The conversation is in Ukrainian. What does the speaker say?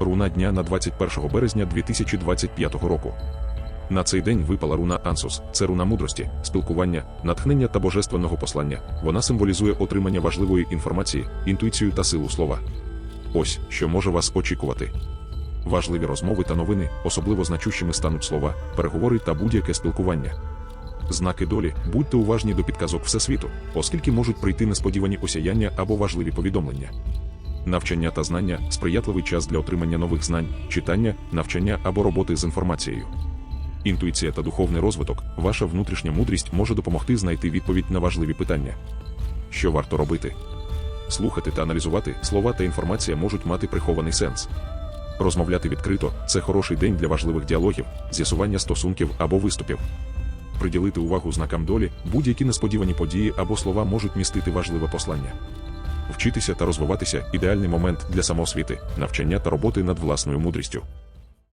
Руна дня на 21 березня 2025 року. На цей день випала руна Ансус. Це руна мудрості, спілкування, натхнення та божественного послання. Вона символізує отримання важливої інформації, інтуїцію та силу слова. Ось що може вас очікувати. Важливі розмови та новини, особливо значущими стануть слова, переговори та будь-яке спілкування. Знаки долі, будьте уважні до підказок Всесвіту, оскільки можуть прийти несподівані осяяння або важливі повідомлення. Навчання та знання сприятливий час для отримання нових знань, читання, навчання або роботи з інформацією. Інтуїція та духовний розвиток, ваша внутрішня мудрість може допомогти знайти відповідь на важливі питання. Що варто робити? Слухати та аналізувати слова та інформація можуть мати прихований сенс. Розмовляти відкрито це хороший день для важливих діалогів, з'ясування стосунків або виступів. Приділити увагу знакам долі, будь-які несподівані події або слова можуть містити важливе послання. Вчитися та розвиватися ідеальний момент для самоосвіти, навчання та роботи над власною мудрістю.